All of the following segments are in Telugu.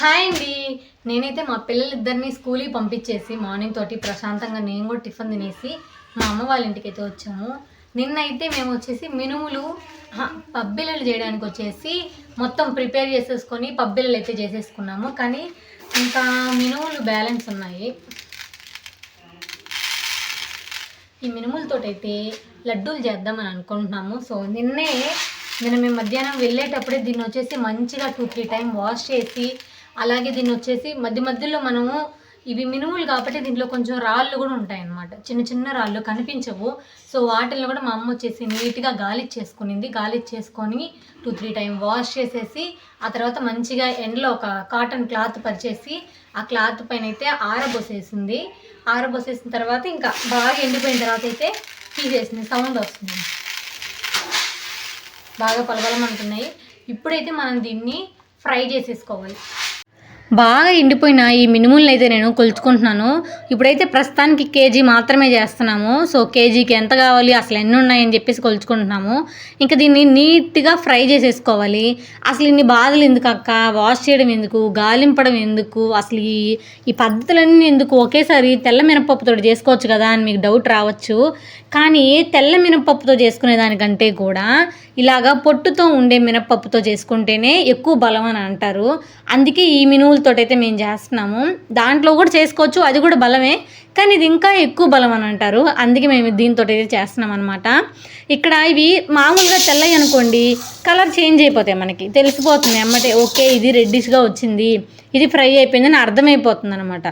హాయ్ అండి. నేనైతే మా పిల్లలిద్దరిని స్కూల్కి పంపించేసి మార్నింగ్ తోటి ప్రశాంతంగా నేను కూడా టిఫిన్ తినేసి మా అమ్మ వాళ్ళ ఇంటికి అయితే వచ్చాము. నిన్నైతే మేము వచ్చేసి మినుములు పబ్బిళ్ళలు చేయడానికి వచ్చేసి మొత్తం ప్రిపేర్ చేసేసుకొని పబ్బిళ్ళలు అయితే చేసేసుకున్నాము. కానీ ఇంకా మినుములు బ్యాలెన్స్ ఉన్నాయి. ఈ మినుములతోటైతే లడ్డూలు చేద్దామని అనుకుంటున్నాము. సో నిన్నే నిన్న మేము మధ్యాహ్నం వెళ్ళేటప్పుడే దీన్ని వచ్చేసి మంచిగా టూ త్రీ టైం వాష్ చేసి అలాగే దీన్ని వచ్చేసి మధ్య మధ్యలో మనము ఇవి మినుములు కాబట్టి దీంట్లో కొంచెం రాళ్ళు కూడా ఉంటాయి అన్నమాట చిన్న చిన్న రాళ్ళు కనిపించవు. సో వాటిల్లో కూడా మా అమ్మ వచ్చేసి నీట్గా గాలిచ్చేసుకునింది గాలిచ్చేసుకొని టూ త్రీ టైం వాష్ చేసేసి ఆ తర్వాత మంచిగా ఎండలో ఒక కాటన్ క్లాత్ పరిచేసి ఆ క్లాత్ పైన అయితే ఆరబోసేసింది. ఆరబోసేసిన తర్వాత ఇంకా బాగా ఎండిపోయిన తర్వాత అయితే తీసేసింది సౌండ్ వస్తుంది. బాగా పలబలమంటున్నాయి ఇప్పుడైతే మనం దీన్ని ఫ్రై చేసేసుకోవాలి. బాగా ఎండిపోయిన ఈ మినుములను అయితే నేను కొలుచుకుంటున్నాను. ఇప్పుడైతే ప్రస్తుతానికి కేజీ మాత్రమే చేస్తున్నాము. సో కేజీకి ఎంత కావాలి అసలు ఎన్ని ఉన్నాయని చెప్పేసి కొలుచుకుంటున్నాము. ఇంకా దీన్ని నీట్గా ఫ్రై చేసేసుకోవాలి. అసలు ఇన్ని బాధలు ఎందుకు అక్క? వాష్ చేయడం ఎందుకు? గాలింపడం ఎందుకు? అసలు ఈ ఈ పద్ధతులన్నీ ఎందుకు ఒకేసారి తెల్ల మినపప్పుతో చేసుకోవచ్చు కదా అని మీకు డౌట్ రావచ్చు. కానీ తెల్ల మినపప్పుతో చేసుకునే దానికంటే కూడా ఇలాగా పొట్టుతో ఉండే మినపప్పుతో చేసుకుంటేనే ఎక్కువ బలం అని అంటారు. అందుకే ఈ మినువులతో అయితే మేము చేస్తున్నాము. దాంట్లో కూడా చేసుకోవచ్చు అది కూడా బలమే కానీ ఇది ఇంకా ఎక్కువ బలం అని అంటారు. అందుకే మేము దీంతో అయితే చేస్తున్నాం అనమాట ఇక్కడ ఇవి మామూలుగా తెల్లవి అనుకోండి కలర్ చేంజ్ అయిపోతాయి మనకి. తెలిసిపోతుంది అమ్మటే ఓకే ఇది రెడ్డిష్గా వచ్చింది ఇది ఫ్రై అయిపోయిందని అర్థమైపోతుంది అనమాట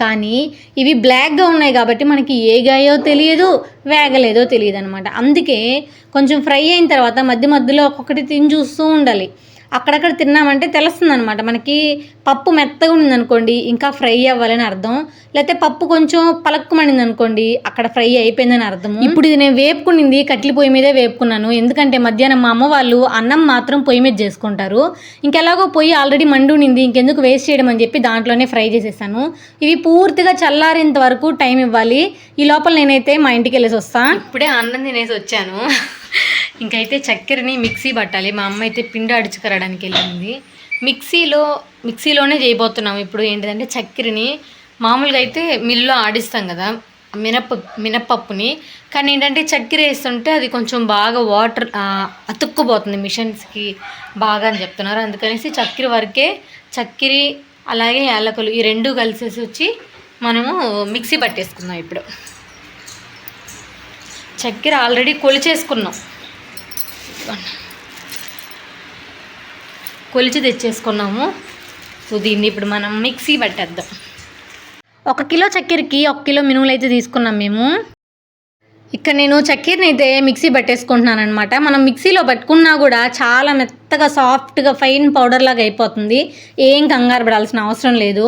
కానీ ఇవి బ్లాక్గా ఉన్నాయి కాబట్టి మనకి ఏగాయో తెలియదు వేగలేదో తెలియదు అనమాట అందుకే కొంచెం ఫ్రై అయిన తర్వాత మధ్య మధ్యలో ఒక్కొక్కటి తిని చూస్తూ ఉండాలి. అక్కడక్కడ తిన్నామంటే తెలుస్తుంది అనమాట మనకి పప్పు మెత్తగా ఉందనుకోండి ఇంకా ఫ్రై అవ్వాలని అర్థం. లేకపోతే పప్పు కొంచెం పలక్కుమనింది అనుకోండి అక్కడ ఫ్రై అయిపోయిందని అర్థం ఇప్పుడు ఇది నేను వేపుకునింది కట్లి పొయ్యి మీదే వేపుకున్నాను. ఎందుకంటే మధ్యాహ్నం మా అమ్మ వాళ్ళు అన్నం మాత్రం పొయ్యి మీద చేసుకుంటారు. ఇంకెలాగో పొయ్యి ఆల్రెడీ మండి ఉండింది ఇంకెందుకు వేస్ట్ చేయడం అని చెప్పి దాంట్లోనే ఫ్రై చేసేసాను. ఇవి పూర్తిగా చల్లారేంత వరకు టైం ఇవ్వాలి. ఈ లోపల నేనైతే మా ఇంటికి వెళ్ళేసి వస్తా. ఇప్పుడే అన్నం తినేసి వచ్చాను. ఇంకైతే చక్కెరని మిక్సీ పట్టాలి. మా అమ్మ అయితే పిండి అడుచుకరడానికి వెళ్ళింది. మిక్సీలో మిక్సీలోనే చేయబోతున్నాం ఇప్పుడు ఏంటిదంటే చక్కెరని. మామూలుగా అయితే మిల్లులో ఆడిస్తాం కదా మినప మినపప్పుని కానీ ఏంటంటే చక్కెర వేస్తుంటే అది కొంచెం బాగా వాటర్ అతుక్కుపోతుంది మిషన్స్కి బాగా అని చెప్తున్నారు. అందుకనేసి చక్కెర వరకే చక్కెర అలాగే యాలకులు ఈ రెండు కలిసేసి వచ్చి మనము మిక్సీ పట్టేసుకుందాం ఇప్పుడు. చక్కెర ఆల్రెడీ కొలిచేసుకున్నాం. కొలిచి తెచ్చేసుకున్నాము. సో దీన్ని ఇప్పుడు మనం మిక్సీ పట్టేద్దాం. ఒక కిలో చక్కెరకి ఒక కిలో మినుములు అయితే తీసుకున్నాం మేము. ఇక్కడ నేను చక్కెరని అయితే మిక్సీ పట్టేసుకుంటున్నాను అనమాట మనం మిక్సీలో పట్టుకున్నా కూడా చాలా మెత్తగా సాఫ్ట్గా ఫైన్ పౌడర్ లాగా అయిపోతుంది. ఏం కంగారు పడాల్సిన అవసరం లేదు.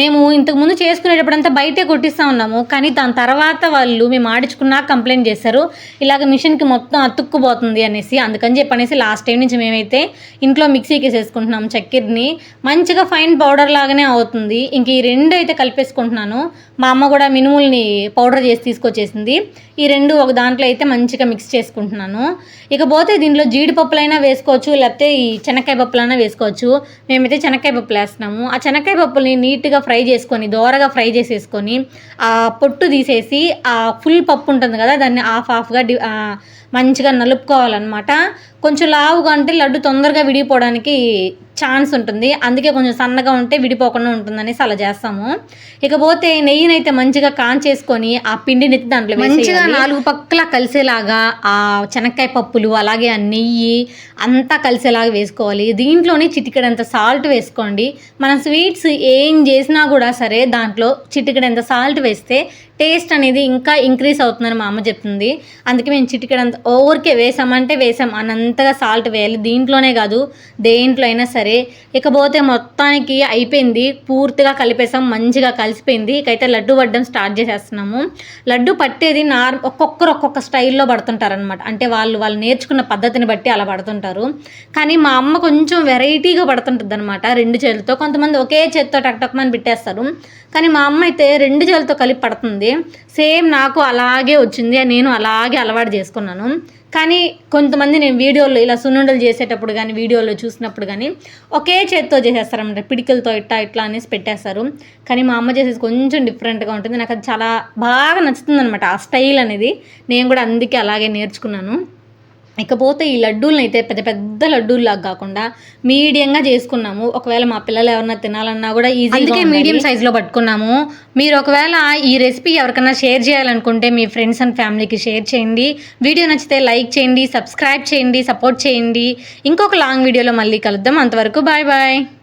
మేము ఇంతకుముందు చేసుకునేటప్పుడంతా బయటే కొట్టిస్తూ ఉన్నాము. కానీ దాని తర్వాత వాళ్ళు మేము ఆడించుకున్నాక కంప్లైంట్ చేశారు. ఇలాగ మిషన్కి మొత్తం అతుక్కుపోతుంది అనేసి అందుకని చెప్పనేసి లాస్ట్ టైం నుంచి మేమైతే ఇంట్లో మిక్సీకి వేసేసుకుంటున్నాం చక్కెరని. మంచిగా ఫైన్ పౌడర్ లాగానే అవుతుంది. ఇంక ఈ రెండు అయితే కలిపేసుకుంటున్నాను. మా అమ్మ కూడా మినుముల్ని పౌడర్ చేసి తీసుకొచ్చేసింది. ఈ రెండు ఒక దాంట్లో అయితే మంచిగా మిక్స్ చేసుకుంటున్నాను. ఇకపోతే దీంట్లో జీడిపప్పులైనా వేసుకోవచ్చు లేకపోతే ఈ చెనక్కాయ పప్పులైనా వేసుకోవచ్చు. మేమైతే చెనక్కాయ పప్పులు వేస్తున్నాము. ఆ చెనక్కాయ పప్పుల్ని నీట్గా ఫ్రై చేసుకొని దోరగా ఫ్రై చేసేసుకొని ఆ పొట్టు తీసేసి ఆ ఫుల్ పప్పు ఉంటుంది కదా దాన్ని హాఫ్ హాఫ్గా డి మంచిగా నలుపుకోవాలన్నమాట. కొంచెం లావుగా అంటే లడ్డు తొందరగా విడిపోవడానికి ఛాన్స్ ఉంటుంది. అందుకే కొంచెం సన్నగా ఉంటే విడిపోకుండా ఉంటుందనేసి అలా చేస్తాము. ఇకపోతే నెయ్యిని అయితే మంచిగా కాంచేసుకొని ఆ పిండిని దాంట్లో మంచిగా నాలుగు పక్కల కలిసేలాగా ఆ చెనక్కాయ పప్పులు అలాగే ఆ నెయ్యి అంతా కలిసేలాగా వేసుకోవాలి. దీంట్లోనే చిటికెడంత సాల్ట్ వేసుకోండి. మనం స్వీట్స్ ఏం చేసినా కూడా సరే దాంట్లో చిటికెడంత సాల్ట్ వేస్తే టేస్ట్ అనేది ఇంకా ఇంక్రీస్ అవుతుందని మా అమ్మ చెప్తుంది. అందుకే మేము చిటికెడంత ఓవర్కే వేసామంటే వేసాం. అనంతగా సాల్ట్ వేయాలి. దీంట్లోనే కాదు దేంట్లో అయినా సరే. ఇకపోతే మొత్తానికి అయిపోయింది. పూర్తిగా కలిపేసాం. మంచిగా కలిసిపోయింది. ఇకైతే లడ్డు పడ్డం స్టార్ట్ చేసేస్తున్నాము. లడ్డు పట్టేది నార్ ఒక్కొక్కరు ఒక్కొక్క స్టైల్లో పడుతుంటారనమాట అంటే వాళ్ళు వాళ్ళు నేర్చుకున్న పద్ధతిని బట్టి అలా పడుతుంటారు. కానీ మా అమ్మ కొంచెం వెరైటీగా పడుతుంటుంది అనమాట రెండు చేతులతో. కొంతమంది ఒకే చేతితో టక్ అని పెట్టేస్తారు. కానీ మా అమ్మ అయితే రెండు చేతులతో కలిపి పడుతుంది. సేమ్ నాకు అలాగే వచ్చింది నేను అలాగే అలవాటు చేసుకున్నాను. కానీ కొంతమంది నేను వీడియోలో ఇలా సున్నుండలు చేసేటప్పుడు కానీ వీడియోలో చూసినప్పుడు కానీ ఒకే చేత్తో చేసేస్తారన్నమాట. పిడికలతో ఇట్లా ఇట్లా అనేసి పెట్టేస్తారు. కానీ మా అమ్మ చేసేది కొంచెం డిఫరెంట్గా ఉంటుంది. నాకు అది చాలా బాగా నచ్చుతుంది అనమాట ఆ స్టైల్ అనేది నేను కూడా అందుకే అలాగే నేర్చుకున్నాను. ఇకపోతే ఈ లడ్డూలను అయితే పెద్ద పెద్ద లడ్డూల్లాగా కాకుండా మీడియంగా చేసుకున్నాము. ఒకవేళ మా పిల్లలు ఎవరన్నా తినాలన్నా కూడా ఈజీ అందుకే మీడియం సైజులో పట్టుకున్నాము. మీరు ఒకవేళ ఈ రెసిపీ ఎవరికైనా షేర్ చేయాలనుకుంటే మీ ఫ్రెండ్స్ అండ్ ఫ్యామిలీకి షేర్ చేయండి. వీడియో నచ్చితే లైక్ చేయండి సబ్స్క్రైబ్ చేయండి సపోర్ట్ చేయండి. ఇంకొక లాంగ్ వీడియోలో మళ్ళీ కలుద్దాం. అంతవరకు బాయ్ బాయ్